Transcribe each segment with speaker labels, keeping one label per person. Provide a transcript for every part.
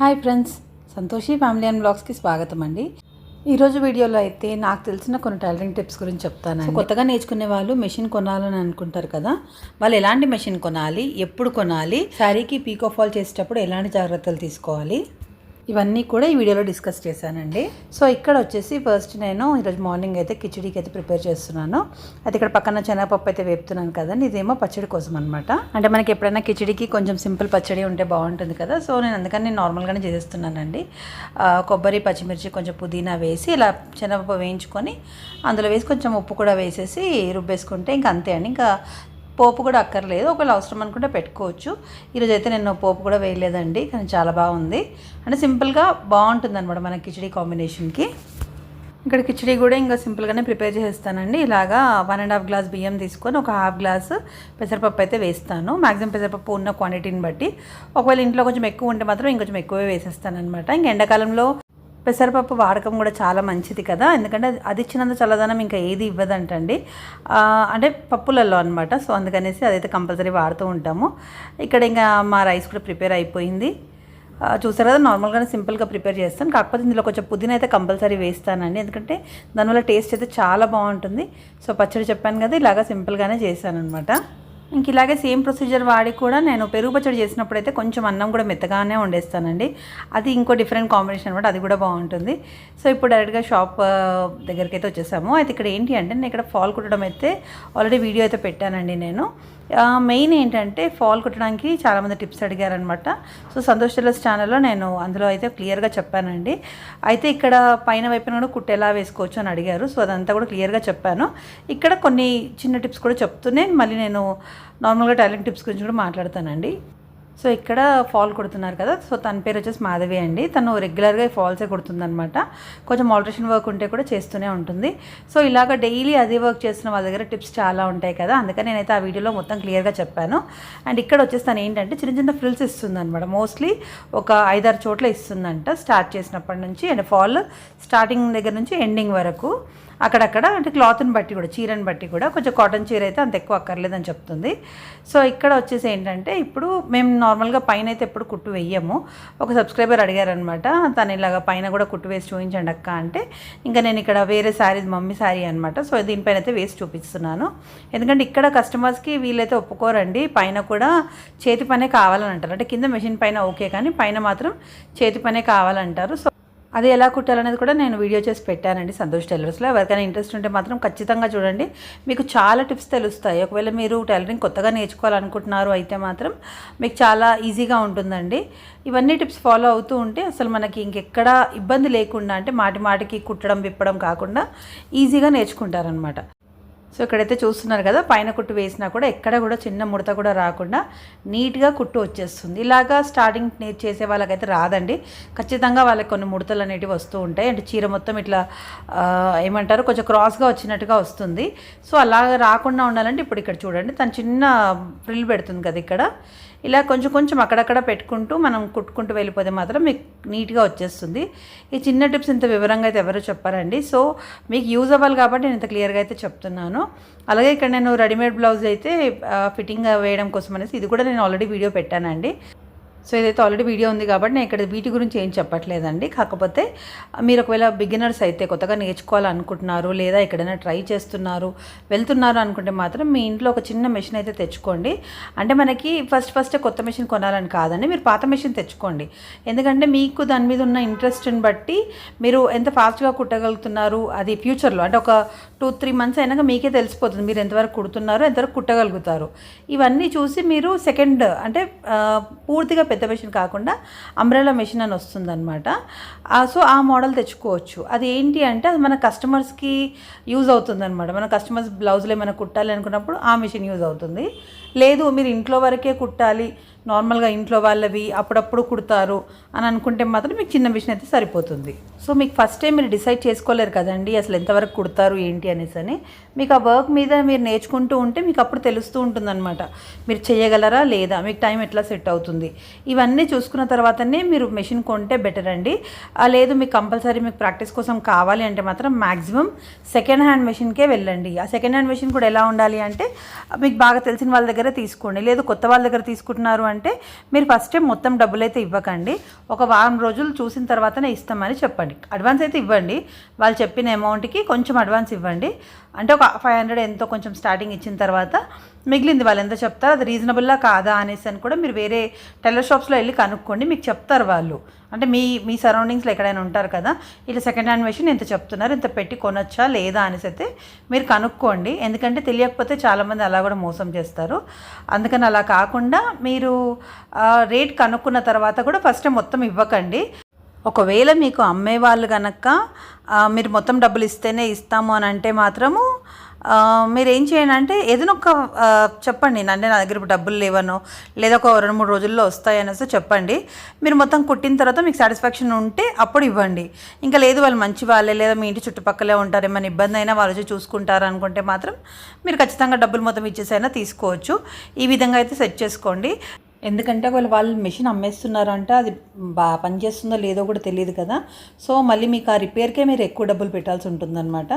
Speaker 1: Hi friends Santoshi family and బ్లాగ్స్కి స్వాగతం అండి. ఈరోజు వీడియోలో అయితే నాకు తెలిసిన కొన్ని టైలరింగ్ టిప్స్ గురించి చెప్తాను కొత్తగా నేర్చుకునే వాళ్ళు మెషిన్ కొనాలని అనుకుంటారు కదా వాళ్ళు ఎలాంటి మెషిన్ కొనాలి ఎప్పుడు కొనాలి శారీకి పీకో ఫాల్ చేసేటప్పుడు ఎలాంటి జాగ్రత్తలు తీసుకోవాలి? ఇవన్నీ కూడా ఈ వీడియోలో డిస్కస్ చేశానండి. సో ఇక్కడ వచ్చేసి ఫస్ట్ నేను ఈరోజు మార్నింగ్ అయితే కిచడీకి అయితే ప్రిపేర్ చేస్తున్నాను. అయితే ఇక్కడ పక్కన శనగపప్పు అయితే వేపుతున్నాను కదండి. ఇదేమో పచ్చడి కోసం అనమాట అంటే మనకి ఎప్పుడైనా కిచడీకి కొంచెం సింపుల్ పచ్చడి ఉంటే బాగుంటుంది కదా. సో నేను అందుకని నేను నార్మల్గానే చేసేస్తున్నానండి. కొబ్బరి పచ్చిమిర్చి కొంచెం పుదీనా వేసి ఇలా శనగపప్పు వేయించుకొని అందులో వేసి కొంచెం ఉప్పు కూడా వేసేసి రుబ్బేసుకుంటే ఇంకా అంతే అండి. ఇంకా పోపు కూడా అక్కర్లేదు. ఒకవేళ అవసరం అనుకుంటే పెట్టుకోవచ్చు. ఈరోజు అయితే నేను పోపు కూడా వేయలేదండి కానీ చాలా బాగుంది. అంటే సింపుల్గా బాగుంటుంది అనమాట మన కిచడీ కాంబినేషన్కి ఇక్కడ కిచడీ కూడా ఇంకా సింపుల్గానే ప్రిపేర్ చేస్తానండి ఇలాగా వన్ అండ్ హాఫ్ గ్లాస్ బియ్యం తీసుకొని ఒక హాఫ్ గ్లాస్ పెసరపప్పు అయితే వేస్తాను. మ్యాక్సిమం పెసరపప్పు ఉన్న క్వాంటిటీని బట్టి. ఒకవేళ ఇంట్లో కొంచెం ఎక్కువ ఉంటే మాత్రం ఇంకొంచెం ఎక్కువే వేసేస్తాను అనమాట ఇంక ఎండాకాలంలో పెసరపప్పు వాడకం కూడా చాలా మంచిది కదా. ఎందుకంటే అది- ఇచ్చినంత చల్లదనం ఇంకా ఏది ఇవ్వదంటండి. అంటే పప్పులలో అనమాట సో అందుకనేసి అదైతే కంపల్సరీ వాడుతూ ఉంటాము. ఇక్కడ ఇంకా మా రైస్ కూడా ప్రిపేర్ అయిపోయింది. చూసారు కదా నార్మల్గానే సింపుల్గా ప్రిపేర్ చేస్తాను. కాకపోతే ఇందులో కొంచెం పుదీనా అయితే కంపల్సరీ వేస్తానండి. ఎందుకంటే దానివల్ల టేస్ట్ అయితే చాలా బాగుంటుంది. సో పచ్చడి చెప్పాను కదా ఇలాగా సింపుల్గానే చేశాను అనమాట ఇంక ఇలాగే సేమ్ ప్రొసీజర్ వాడి కూడా నేను పెరుగు పచ్చడి చేసినప్పుడు అయితే కొంచెం అన్నం కూడా మెత్తగానే వండేస్తానండి. అది ఇంకో డిఫరెంట్ కాంబినేషన్ అనమాట అది కూడా బాగుంటుంది. సో ఇప్పుడు డైరెక్ట్గా షాప్ దగ్గరికి అయితే వచ్చేసాము. అయితే ఇక్కడ ఏంటి అంటే నేను ఇక్కడ ఫాల్ కుట్టడం అయితే ఆల్రెడీ వీడియో అయితే పెట్టానండి నేను. మెయిన్ ఏంటంటే ఫాల్ కుట్టడానికి చాలామంది టిప్స్ అడిగారనమాట సో సంతోష్ టెలర్స్ ఛానల్లో నేను అందులో అయితే క్లియర్గా చెప్పానండి. అయితే ఇక్కడ పైన వైపున కూడా కుట్టు ఎలా వేసుకోవచ్చు అని అడిగారు. సో అదంతా కూడా క్లియర్గా చెప్పాను. ఇక్కడ కొన్ని చిన్న టిప్స్ కూడా చెప్తూనే మళ్ళీ నేను నార్మల్గా టాలెంట్ టిప్స్ గురించి కూడా మాట్లాడతానండి. సో ఇక్కడ ఫాల్ కుడుతున్నారు కదా. సో తన పేరు వచ్చేసి మాధవి అండి. తను రెగ్యులర్గా ఫాల్సే కుడుతుందనమాట కొంచెం ఆల్టరేషన్ వర్క్ ఉంటే కూడా చేస్తూనే ఉంటుంది. సో ఇలాగ డైలీ అదే వర్క్ చేస్తున్న వాళ్ళ దగ్గర టిప్స్ చాలా ఉంటాయి కదా. అందుకని నేనైతే ఆ వీడియోలో మొత్తం క్లియర్గా చెప్పాను. అండ్ ఇక్కడ వచ్చేసి తను ఏంటంటే చిన్న చిన్న ఫ్రిల్స్ ఇస్తుంది అనమాట మోస్ట్లీ ఒక ఐదారు చోట్ల ఇస్తుందంట స్టార్ట్ చేసినప్పటి నుంచి. అండ్ ఫాల్ స్టార్టింగ్ దగ్గర నుంచి ఎండింగ్ వరకు. అక్కడక్కడ అంటే క్లాత్ని బట్టి కూడా చీరని బట్టి కూడా కొంచెం కాటన్ చీర అయితే అంత ఎక్కువ అక్కర్లేదని చెప్తుంది. సో ఇక్కడ వచ్చేసి ఏంటంటే ఇప్పుడు మేము నార్మల్గా పైన అయితే ఎప్పుడు కుట్టు వెయ్యము. ఒక సబ్స్క్రైబర్ అడిగారనమాట తను ఇలాగ పైన కూడా కుట్టు వేసి చూపించండి అక్క అంటే ఇంకా నేను ఇక్కడ వేరే శారీ మమ్మీ శారీ అనమాట సో దీనిపైన అయితే వేసి చూపిస్తున్నాను. ఎందుకంటే ఇక్కడ కస్టమర్స్కి వీళ్ళైతే ఒప్పుకోరండి పైన కూడా చేతి పనే కావాలని అంటారు అంటే కింద మెషిన్ పైన ఓకే కానీ పైన మాత్రం చేతి పనే కావాలంటారు. సో అది ఎలా కుట్టాలనేది కూడా నేను వీడియో చేసి పెట్టానండి సంతోష్ టైలర్స్లో. ఎవరికైనా ఇంట్రెస్ట్ ఉంటే మాత్రం ఖచ్చితంగా చూడండి. మీకు చాలా టిప్స్ తెలుస్తాయి. ఒకవేళ మీరు టైలరింగ్ కొత్తగా నేర్చుకోవాలనుకుంటున్నారు అయితే మాత్రం మీకు చాలా ఈజీగా ఉంటుందండి. ఇవన్నీ టిప్స్ ఫాలో అవుతూ ఉంటే అసలు మనకి ఇంకెక్కడ ఇబ్బంది లేకుండా అంటే మాటి మాటికి కుట్టడం విప్పడం కాకుండా ఈజీగా నేర్చుకుంటారనమాట సో ఇక్కడైతే చూస్తున్నారు కదా పైన కుట్టు వేసినా కూడా ఎక్కడ కూడా చిన్న ముడత కూడా రాకుండా నీట్గా కుట్టు వచ్చేస్తుంది. ఇలాగా స్టార్టింగ్ నే- చేసే వాళ్ళకైతే రాదండి. ఖచ్చితంగా వాళ్ళకి కొన్ని ముడతలు అనేటివి వస్తూ ఉంటాయి. అంటే చీర మొత్తం ఇట్లా ఏమంటారు కొంచెం క్రాస్గా వచ్చినట్టుగా వస్తుంది. సో అలా రాకుండా ఉండాలంటే ఇప్పుడు ఇక్కడ చూడండి తను చిన్న ఫ్రిల్ పెడుతుంది కదా ఇక్కడ. ఇలా కొంచెం కొంచెం అక్కడక్కడ పెట్టుకుంటూ మనం కుట్టుకుంటూ వెళ్ళిపోతే మాత్రం మీకు నీట్గా వచ్చేస్తుంది. ఈ చిన్న టిప్స్ ఇంత వివరంగా అయితే ఎవరు చెప్పారండి. సో మీకు యూజ్ అవ్వాలి కాబట్టి నేను ఇంత క్లియర్గా అయితే చెప్తున్నాను. అలాగే ఇక్కడ నేను రెడీమేడ్ బ్లౌజ్ అయితే ఫిట్టింగ్ వేయడం కోసం అనేసి ఇది కూడా నేను ఆల్రెడీ వీడియో పెట్టానండి. సో ఇదైతే ఆల్రెడీ వీడియో ఉంది కాబట్టి నేను ఇక్కడ వీటి గురించి ఏం చెప్పట్లేదండి. కాకపోతే మీరు ఒకవేళ బిగినర్స్ అయితే కొత్తగా నేర్చుకోవాలనుకుంటున్నారు లేదా ఎక్కడైనా ట్రై చేస్తున్నారు వెళ్తున్నారు అనుకుంటే మాత్రం మీ ఇంట్లో ఒక చిన్న మెషిన్ అయితే తెచ్చుకోండి. అంటే మనకి ఫస్ట్ ఫస్ట్ కొత్త మెషిన్ కొనాలని కాదండి మీరు పాత మెషిన్ తెచ్చుకోండి. ఎందుకంటే మీకు దాని మీద ఉన్న ఇంట్రెస్ట్ని బట్టి మీరు ఎంత ఫాస్ట్గా కుట్టగలుగుతున్నారు అది ఫ్యూచర్లో అంటే ఒక టూ త్రీ మంత్స్ అయినాక మీకే తెలిసిపోతుంది మీరు ఎంతవరకు కుడుతున్నారు ఎంతవరకు కుట్టగలుగుతారు. ఇవన్నీ చూసి మీరు సెకండ్ అంటే పూర్తిగా పెద్ద మెషిన్ కాకుండా అంబ్రెలా మెషిన్ అని వస్తుందన్నమాట. సో ఆ మోడల్ తెచ్చుకోవచ్చు. అది ఏంటి అంటే అది మన కస్టమర్స్కి యూజ్ అవుతుందన్నమాట. మన కస్టమర్స్ బ్లౌజులు ఏమైనా కుట్టాలి అనుకున్నప్పుడు ఆ మెషిన్ యూజ్ అవుతుంది. లేదు మీరు ఇంట్లో వరకే కుట్టాలి నార్మల్గా ఇంట్లో వాళ్ళవి అప్పుడప్పుడు కుడతారు అని అనుకుంటే మాత్రం మీకు చిన్న మిషన్ అయితే సరిపోతుంది. సో మీకు ఫస్ట్ టైం మీరు డిసైడ్ చేసుకోలేరు కదండి అసలు ఎంతవరకు కుడతారు ఏంటి అనేసి అని. మీకు ఆ వర్క్ మీద మీరు నేర్చుకుంటూ ఉంటే మీకు అప్పుడు తెలుస్తూ ఉంటుందన్నమాట. మీరు చేయగలరా లేదా? మీకు టైం ఎట్లా సెట్ అవుతుంది? ఇవన్నీ చూసుకున్న తర్వాతనే మీరు మెషిన్ కొంటే బెటర్ అండి. లేదు మీకు కంపల్సరీ మీకు ప్రాక్టీస్ కోసం కావాలి అంటే మాత్రం మ్యాక్సిమం సెకండ్ హ్యాండ్ మెషిన్కే వెళ్ళండి. ఆ సెకండ్ హ్యాండ్ మెషిన్ కూడా ఎలా ఉండాలి అంటే మీకు బాగా తెలిసిన వాళ్ళ దగ్గర తీసుకోండి. లేదు కొత్త వాళ్ళ దగ్గర తీసుకుంటున్నారు అంటే మీరు ఫస్ట్ టైం మొత్తం డబ్బులు అయితే ఇవ్వకండి. ఒక వారం రోజులు చూసిన తర్వాతనే ఇస్తామని చెప్పండి. అడ్వాన్స్ అయితే ఇవ్వండి. వాళ్ళు చెప్పిన అమౌంట్కి కొంచెం అడ్వాన్స్ ఇవ్వండి. అంటే ఒక ఫైవ్ హండ్రెడ్ ఎంతో కొంచెం స్టార్టింగ్ ఇచ్చిన తర్వాత మిగిలింది వాళ్ళు ఎంత చెప్తారు అది రీజనబుల్లా కాదా అనేసి అని కూడా మీరు వేరే టెలర్ షాప్స్లో వెళ్ళి కనుక్కోండి మీకు చెప్తారు వాళ్ళు. అంటే మీ మీ సరౌండింగ్స్లో ఎక్కడైనా ఉంటారు కదా ఇట్లా సెకండ్ హ్యాండ్ మెషిన్ ఎంత చెప్తున్నారు ఇంత పెట్టి కొనొచ్చా లేదా అనేసి అయితే మీరు కనుక్కోండి. ఎందుకంటే తెలియకపోతే చాలామంది అలా కూడా మోసం చేస్తారు. అందుకని అలా కాకుండా మీరు రేట్ కనుక్కున్న తర్వాత కూడా ఫస్ట్ మొత్తం ఇవ్వకండి. ఒకవేళ మీకు అమ్మే వాళ్ళు కనుక మీరు మొత్తం డబ్బులు ఇస్తేనే ఇస్తాము అని అంటే మాత్రము మీరు ఏం చేయండి అంటే ఏదైనా ఒక చెప్పండి. అంటే నా దగ్గర ఇప్పుడు డబ్బులు లేవనో లేదా ఒక రెండు మూడు రోజుల్లో వస్తాయి అనేసి చెప్పండి. మీరు మొత్తం కుట్టిన తర్వాత మీకు సాటిస్ఫాక్షన్ ఉంటే అప్పుడు ఇవ్వండి. ఇంకా లేదు వాళ్ళు మంచి వాళ్ళే లేదా మీ ఇంటి చుట్టుపక్కలే ఉంటారు ఏమైనా ఇబ్బంది అయినా వాళ్ళు వచ్చి చూసుకుంటారు అనుకుంటే మాత్రం మీరు ఖచ్చితంగా డబ్బులు మొత్తం ఇచ్చేసైనా తీసుకోవచ్చు. ఈ విధంగా అయితే సెట్ చేసుకోండి. ఎందుకంటే ఒకవేళ వాళ్ళు మెషిన్ అమ్మేస్తున్నారు అంటే అది బాగా పనిచేస్తుందో లేదో కూడా తెలియదు కదా. సో మళ్ళీ మీకు ఆ రిపేర్కే మీరు ఎక్కువ డబ్బులు పెట్టాల్సి ఉంటుందన్నమాట.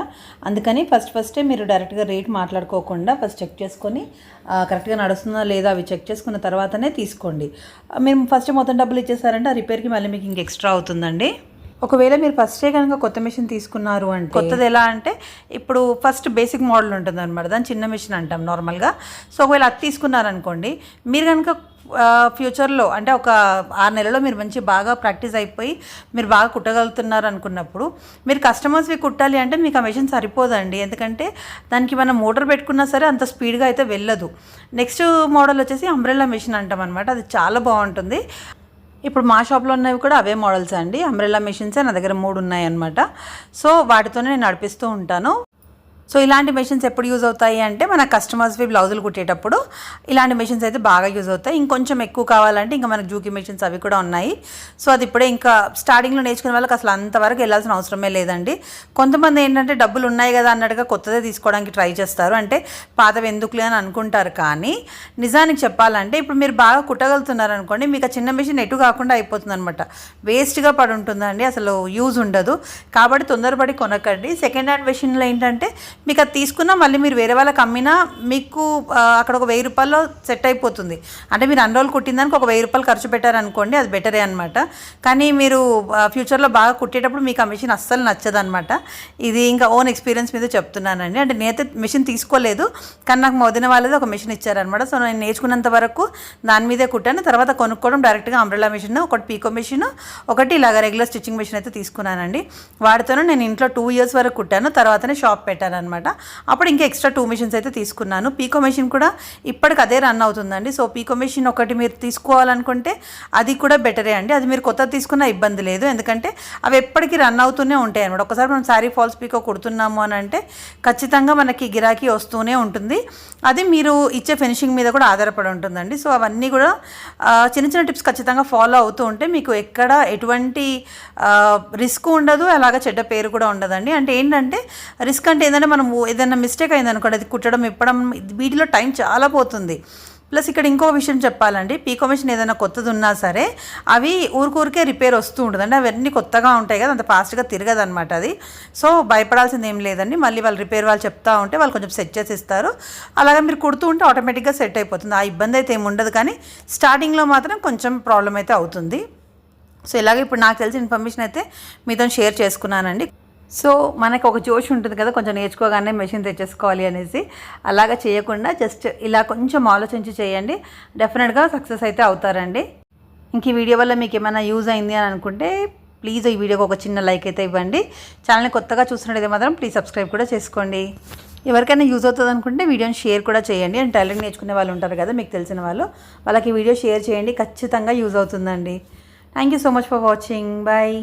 Speaker 1: అందుకని ఫస్ట్ ఫస్టే మీరు డైరెక్ట్గా రేట్ మాట్లాడుకోకుండా ఫస్ట్ చెక్ చేసుకొని కరెక్ట్గా నడుస్తుందో లేదా అవి చెక్ చేసుకున్న తర్వాతనే తీసుకోండి. మేము ఫస్ట్ మొత్తం డబ్బులు ఇచ్చేసారంటే ఆ రిపేర్కి మళ్ళీ మీకు ఇంక ఎక్స్ట్రా అవుతుందండి. ఒకవేళ మీరు ఫస్టే కనుక కొత్త మిషన్ తీసుకున్నారు అంటే కొత్తది ఎలా అంటే ఇప్పుడు ఫస్ట్ బేసిక్ మోడల్ ఉంటుంది అనమాట దాని చిన్న మిషన్ అంటాం నార్మల్గా సో ఒకవేళ అది తీసుకున్నారనుకోండి మీరు కనుక ఫ్యూచర్లో అంటే ఒక ఆరు నెలలో మీరు మంచి బాగా ప్రాక్టీస్ అయిపోయి మీరు బాగా కుట్టగలుగుతున్నారు అనుకున్నప్పుడు మీరు కస్టమర్స్వి కుట్టాలి అంటే మీకు ఆ మెషిన్ సరిపోదండి. ఎందుకంటే దానికి మనం మోటార్ పెట్టుకున్నా సరే అంత స్పీడ్గా అయితే వెళ్ళదు. నెక్స్ట్ మోడల్ వచ్చేసి అంబ్రెల్లా మెషిన్ అంటాం అనమాట అది చాలా బాగుంటుంది. ఇప్పుడు మా షాప్లో ఉన్నవి కూడా అవే మోడల్స్ అండి. అంబ్రెల్లా మిషన్సే నా దగ్గర మూడు ఉన్నాయన్నమాట. సో వాటితోనే నేను నడిపిస్తూ ఉంటాను. సో ఇలాంటి మెషిన్స్ ఎప్పుడు యూజ్ అవుతాయి అంటే మన కస్టమర్స్వి బ్లౌజులు కుట్టేటప్పుడు ఇలాంటి మెషిన్స్ అయితే బాగా యూజ్ అవుతాయి. ఇంకొంచెం ఎక్కువ కావాలంటే ఇంకా మనకు జూకి మెషిన్స్ అవి కూడా ఉన్నాయి. సో అది ఇప్పుడే ఇంకా స్టార్టింగ్లో నేర్చుకునే వాళ్ళకి అసలు అంతవరకు వెళ్ళాల్సిన అవసరమే లేదండి. కొంతమంది ఏంటంటే డబ్బులు ఉన్నాయి కదా అన్నట్టుగా కొత్తదే తీసుకోవడానికి ట్రై చేస్తారు. అంటే పాతవి ఎందుకులే అని అనుకుంటారు కానీ నిజానికి చెప్పాలంటే ఇప్పుడు మీరు బాగా కుట్టగలుగుతున్నారు అనుకోండి మీకు ఆ చిన్న మెషిన్ ఎటు కాకుండా అయిపోతుంది అనమాట వేస్ట్గా పడి ఉంటుందండి అసలు యూజ్ ఉండదు. కాబట్టి తొందరపడి కొనకండి. సెకండ్ హ్యాండ్ మెషిన్లో ఏంటంటే మీకు అది తీసుకున్నా మళ్ళీ మీరు వేరే వాళ్ళకి అమ్మినా మీకు అక్కడ ఒక వెయ్యి రూపాయల్లో సెట్ అయిపోతుంది. అంటే మీరు అన్ని రోజులు కుట్టిందానికి ఒక వెయ్యి రూపాయలు ఖర్చు పెట్టారనుకోండి అది బెటరే అనమాట కానీ మీరు ఫ్యూచర్లో బాగా కుట్టేటప్పుడు మీకు ఆ మిషన్ అస్సలు నచ్చదనమాట ఇది ఇంకా ఓన్ ఎక్స్పీరియన్స్ మీద చెప్తున్నానండి. అంటే నేనైతే మిషన్ తీసుకోలేదు కానీ నాకు మా వాళ్ళది ఒక మెషిన్ ఇచ్చారనమాట సో నేను నేర్చుకున్నంత వరకు దాని మీదే కుట్టాను. తర్వాత కొనుక్కోవడం డైరెక్ట్గా అంబ్రెలా మెషిన్ ఒకటి పీకో మిషన్ ఒకటి ఇలాగ రెగ్యులర్ స్టిచ్చింగ్ మెషిన్ అయితే తీసుకున్నానండి. వాటితోనే నేను ఇంట్లో టూ ఇయర్స్ వరకు కుట్టాను. తర్వాతనే షాప్ పెట్టాను అనమాట అప్పుడు ఇంకా ఎక్స్ట్రా టూ మెషిన్స్ అయితే తీసుకున్నాను. పీకో మెషిన్ కూడా ఇప్పటికి అదే రన్ అవుతుందండి. సో పీకో మెషిన్ ఒకటి మీరు తీసుకోవాలనుకుంటే అది కూడా బెటరే అండి. అది మీరు కొత్తది తీసుకున్న ఇబ్బంది లేదు. ఎందుకంటే అవి ఎప్పటికీ రన్ అవుతూనే ఉంటాయి అనమాట ఒకసారి మనం శారీ ఫాల్స్ పీకో కుడుతున్నాము అని అంటే ఖచ్చితంగా మనకి గిరాకీ వస్తూనే ఉంటుంది. అది మీరు ఇచ్చే ఫినిషింగ్ మీద కూడా ఆధారపడి ఉంటుందండి. సో అవన్నీ కూడా చిన్న చిన్న టిప్స్ ఖచ్చితంగా ఫాలో అవుతూ ఉంటే మీకు ఎక్కడ ఎటువంటి రిస్క్ ఉండదు. అలాగే చెడ్డ పేరు కూడా ఉండదండి. అంటే ఏంటంటే రిస్క్ అంటే ఏంటంటే మనం ఏదైనా మిస్టేక్ అయిందనుకోండి అది కుట్టడం ఇప్పడం వీటిలో టైం చాలా పోతుంది. ప్లస్ ఇక్కడ ఇంకో విషయం చెప్పాలండి పీకో మిషన్ ఏదైనా కొత్తది ఉన్నా సరే అవి ఊరికూరికే రిపేర్ వస్తూ ఉంటుందండి. అవన్నీ కొత్తగా ఉంటాయి కదా అంత ఫాస్ట్గా తిరగదనమాట అది. సో భయపడాల్సింది ఏం లేదండి. మళ్ళీ వాళ్ళు రిపేర్ వాళ్ళు చెప్తా ఉంటే వాళ్ళు కొంచెం సెట్ చేసి ఇస్తారు అలాగే మీరు కుడుతూ ఉంటే ఆటోమేటిక్గా సెట్ అయిపోతుంది. ఆ ఇబ్బంది అయితే ఏమి ఉండదు కానీ స్టార్టింగ్లో మాత్రం కొంచెం ప్రాబ్లం అయితే అవుతుంది. సో ఇలాగే ఇప్పుడు నాకు తెలిసిన ఇన్ఫర్మేషన్ అయితే మీతో షేర్ చేసుకున్నానండి. సో మనకు ఒక జోష్ ఉంటుంది కదా కొంచెం నేర్చుకోగానే మెషిన్ తెచ్చేసుకోవాలి అనేసి. అలాగా చేయకుండా జస్ట్ ఇలా కొంచెం ఆలోచించి చేయండి. డెఫినెట్గా సక్సెస్ అయితే అవుతారండి. ఇంక ఈ వీడియో వల్ల మీకు ఏమైనా యూజ్ అయింది అని అనుకుంటే ప్లీజ్ ఈ వీడియోకి ఒక చిన్న లైక్ అయితే ఇవ్వండి. ఛానల్ని కొత్తగా చూస్తున్నట్టయితే మాత్రం ప్లీజ్ సబ్స్క్రైబ్ కూడా చేసుకోండి. ఎవరికైనా యూజ్ అవుతుంది అనుకుంటే వీడియోని షేర్ కూడా చేయండి. అండ్ టైలరింగ్ నేర్చుకునే వాళ్ళు ఉంటారు కదా మీకు తెలిసిన వాళ్ళు. వాళ్ళకి ఈ వీడియో షేర్ చేయండి ఖచ్చితంగా యూజ్ అవుతుందండి. Thank you so much for watching bye